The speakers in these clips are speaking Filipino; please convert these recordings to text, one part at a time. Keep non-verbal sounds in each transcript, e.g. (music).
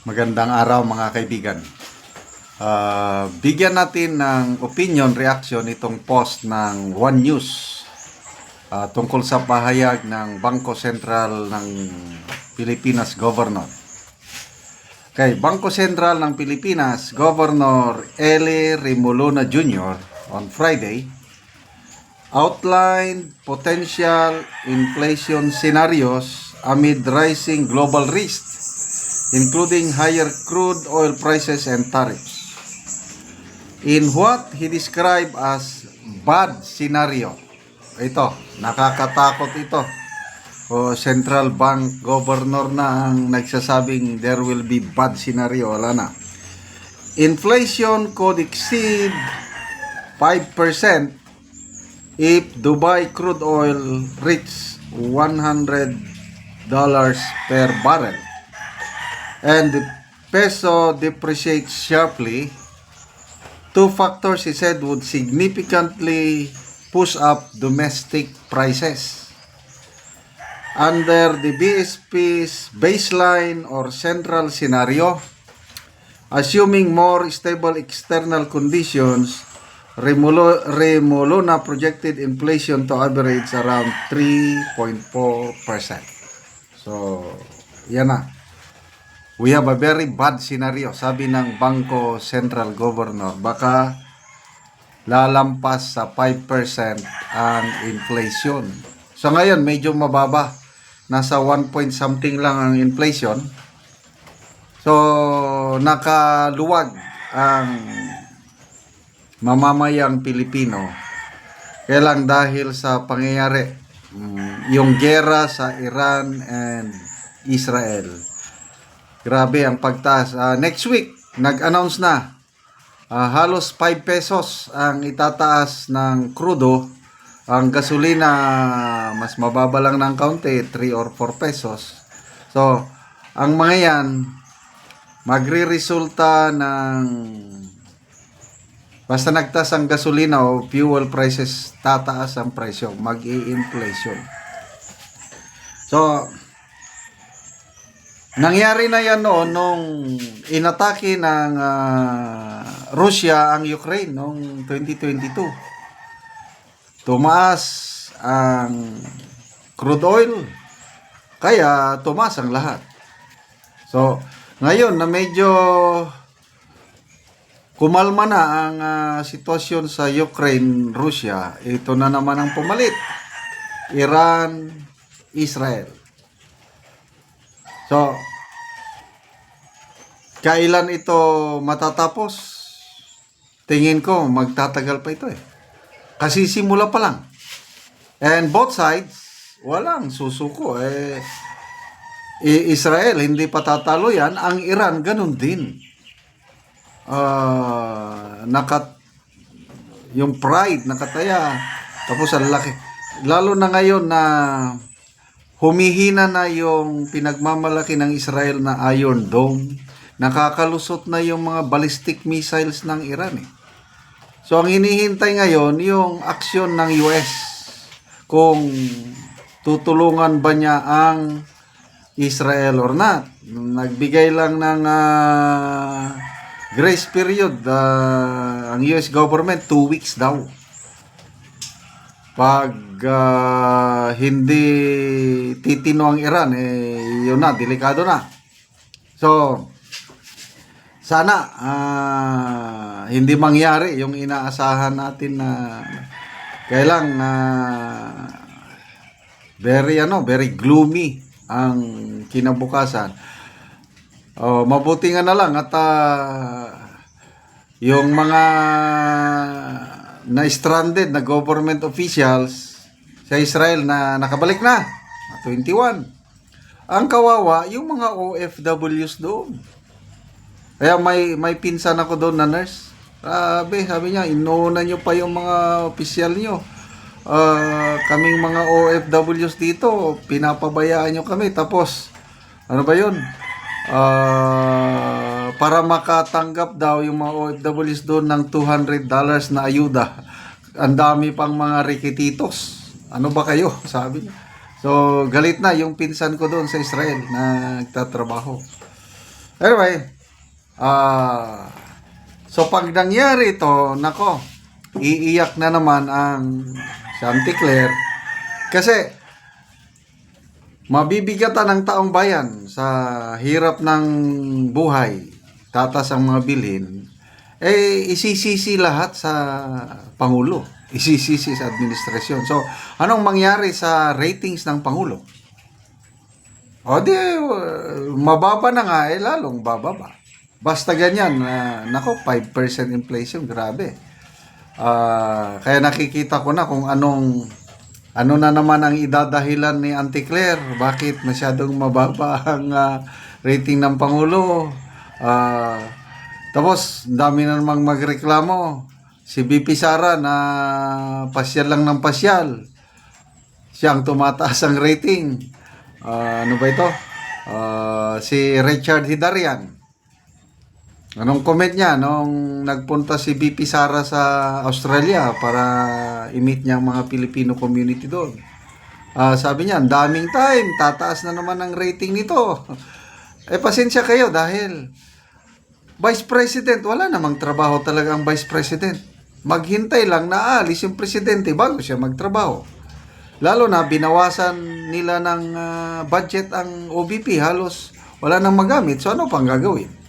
Magandang araw mga kaibigan. Ah, bigyan natin ng opinion, reaction itong post ng One News ah, tungkol sa pahayag ng Bangko Sentral ng Pilipinas Governor. Kay Bangko Sentral ng Pilipinas, Governor Eli Rimuluna Jr. on Friday outlined potential inflation scenarios amid rising global risks including higher crude oil prices and tariffs. In what he described as bad scenario. Ito, nakakatakot ito. O central bank governor na ang nagsasabing there will be bad scenario. Wala na. Inflation could exceed 5% if Dubai crude oil reach 100 dollars per barrel and the peso depreciates sharply, two factors he said would significantly push up domestic prices. Under the BSP's baseline or central scenario, assuming more stable external conditions, Remulo, Remolona projected inflation to average around 3.4%. So, yan na. We have a very bad scenario, sabi ng Bangko Central Governor. Baka lalampas sa 5% ang inflation. So ngayon, medyo mababa. Nasa 1 point something lang ang inflation. So, nakaluwag ang mamamayang Pilipino. Kaya dahil sa pangyayari, mm, yung gera sa Iran and Israel. Grabe ang pagtaas. Ah, next week, nag-announce na ah, halos 5 pesos ang itataas ng krudo. Ang gasolina mas mababa lang ng kaunti, 3 or 4 pesos. So, ang mga yan magre-resulta ng basta nagtaas ang gasolina o fuel prices, tataas ang presyo, mag-i-inflation. So, Nangyari na yan noon nung inatake ng ah, Russia ang Ukraine noong 2022. Tumaas ang crude oil. Kaya tumaas ang lahat. So, ngayon na medyo kumalma na ang ah, sitwasyon sa Ukraine, Russia, ito na naman ang pumalit. Iran, Israel. So, kailan ito matatapos? Tingin ko, magtatagal pa ito eh. Kasi simula pa lang. And both sides, walang susuko. Eh, Israel, hindi pa tatalo yan. Ang Iran, ganun din. Ah, nakat yung pride nakataya tapos ang laki lalo na ngayon na humihina na yung pinagmamalaki ng Israel na Iron Dome. Nakakalusot na yung mga ballistic missiles ng Iran eh. So ang hinihintay ngayon yung aksyon ng US kung tutulungan ba niya ang Israel or not. Nagbigay lang ng ah, grace period ah, ang US government, two weeks daw pag ah, hindi titino ang Iran, eh, yun na, delikado na. So, sana ah, hindi mangyari yung inaasahan natin na kailang ah, very ano, very gloomy ang kinabukasan. Oh, mabuti nga na lang at ah, yung mga na stranded na government officials sa Israel na nakabalik na 21 ang kawawa yung mga OFWs doon kaya may may pinsan ako doon na nurse sabi sabi niya inuuna niyo pa yung mga opisyal niyo Ah, kaming mga OFWs dito pinapabayaan niyo kami tapos ano ba yun Ah, para makatanggap daw yung mga OFWs doon ng $200 na ayuda. Ang dami pang mga rikititos. Ano ba kayo? (laughs) Sabi niya. So, galit na yung pinsan ko doon sa Israel na nagtatrabaho. Anyway, ah so pag nangyari ito, nako, iiyak na naman ang Shanty Claire kasi mabibigatan ng taong bayan sa hirap ng buhay, tatas ang mga bilhin, eh isisisi lahat sa Pangulo. Isisisi sa administrasyon. So, anong mangyari sa ratings ng Pangulo? O di, mababa na nga, eh lalong bababa. Basta ganyan, uh, nako, 5% inflation, grabe. Ah, kaya nakikita ko na kung anong ano na naman ang idadahilan ni Auntie Claire? Bakit masyadong mababa ang ah, rating ng Pangulo? Ah, tapos, ang dami na namang magreklamo. Si BP Sara na pasyal lang ng pasyal. Siyang tumataas ang rating. Ah, ano ba ito? Ah, si Richard Hidarian. Anong comment niya nung nagpunta si BP Sara sa Australia para i-meet niya ang mga Filipino community doon? Ah, sabi niya, "Ang daming time, tataas na naman ang rating nito." (laughs) eh pasensya kayo dahil Vice President, wala namang trabaho talaga ang Vice President. Maghintay lang na aalis yung presidente bago siya magtrabaho. Lalo na binawasan nila ng ah, budget ang OBP, halos wala nang magamit. So ano pang gagawin?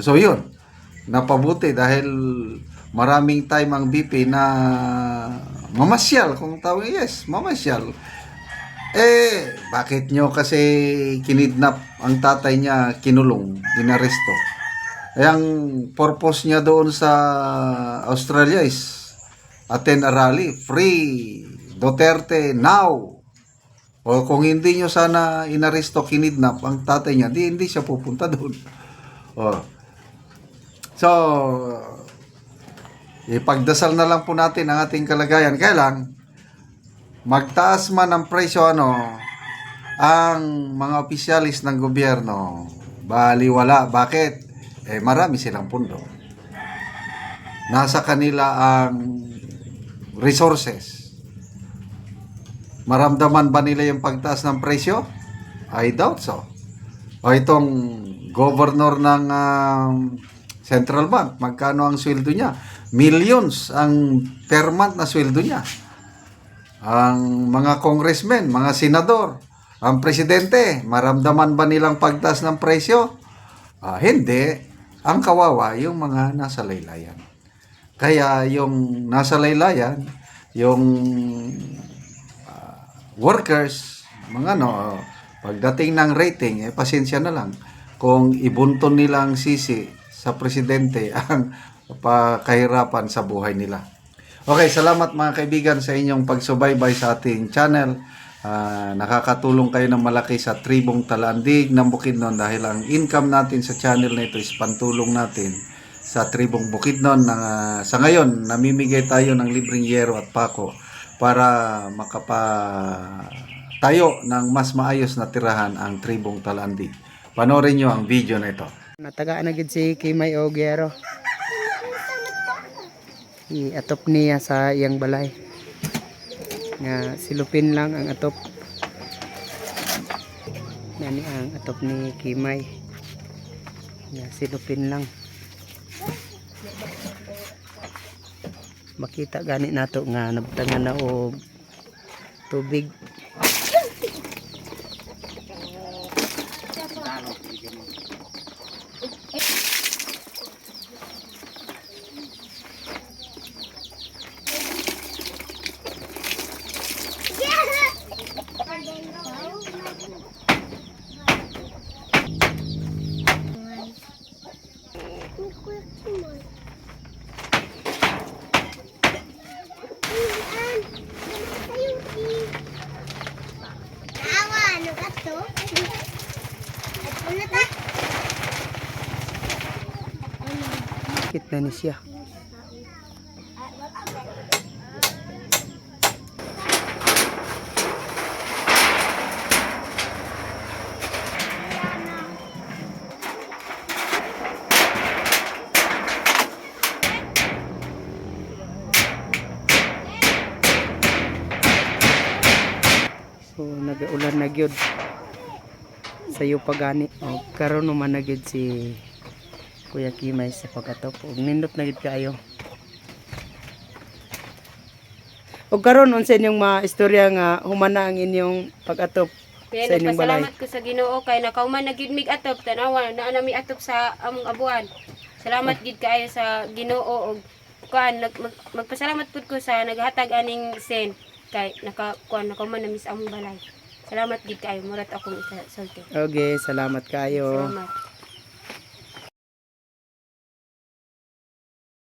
So yun, napabuti dahil maraming time ang BP na mamasyal, kung tawag, yes, mamasyal. Eh, bakit nyo kasi kinidnap ang tatay niya, kinulong, inaresto? Eh, ang purpose niya doon sa Australia is attend a rally, free, Duterte, now. O kung hindi nyo sana inaresto, kinidnap ang tatay niya, di hindi siya pupunta doon. (laughs) Oh. So, ipagdasal na lang po natin ang ating kalagayan. Kaya lang, magtaas man ang presyo ano, ang mga opisyalis ng gobyerno, baliwala. Bakit? Eh, marami silang pundo. Nasa kanila ang resources. Maramdaman ba nila yung pagtaas ng presyo? I doubt so. O itong governor ng um, Central Bank, magkano ang sweldo niya? Millions ang per month na sweldo niya. Ang mga congressmen, mga senador, ang presidente, maramdaman ba nilang pagtaas ng presyo? Ah, hindi. Ang kawawa, yung mga nasa laylayan. Kaya yung nasa laylayan, yung workers, mga ano, pagdating ng rating, eh, pasensya na lang. Kung ibunton nilang sisi sa presidente (laughs) ang pakahirapan sa buhay nila. Okay, salamat mga kaibigan sa inyong pagsubaybay sa ating channel. Ah, nakakatulong kayo ng malaki sa tribong Talandig ng Bukidnon dahil ang income natin sa channel na ito is pantulong natin sa tribong Bukidnon na ah, sa ngayon namimigay tayo ng libreng yero at pako para makapa tayo ng mas maayos na tirahan ang tribong Talandig. Panorin nyo ang video na ito. Natagaan na gid si Kimay Ogiero. I-atop niya sa iyang balay. Nga silupin lang ang atop. Nani ang atop ni Kimay. Nga silupin lang. Makita gani nato nga nabtangan na og tubig. ano Kit na ni siya. So nagaulan na gyud sayo pagani. O karon naman na si Kuya Kimay sa pagkatop. Og nindot na gid kaayo. Og karon unsa inyong mga istorya nga humana ang inyong pag-atop Kaya sa inyong balay? nagpasalamat ko sa Ginoo kay nakauman na gid mig atop tanawa na nami atop sa among abuan. Salamat gid kaayo sa Ginoo og kuan nag, mag, magpasalamat pud ko sa naghatag aning sen kay naka kuan nakauman na mis among balay. Salamat gid kaayo murat akong isa sulti. Okay, salamat kayo. Salamat.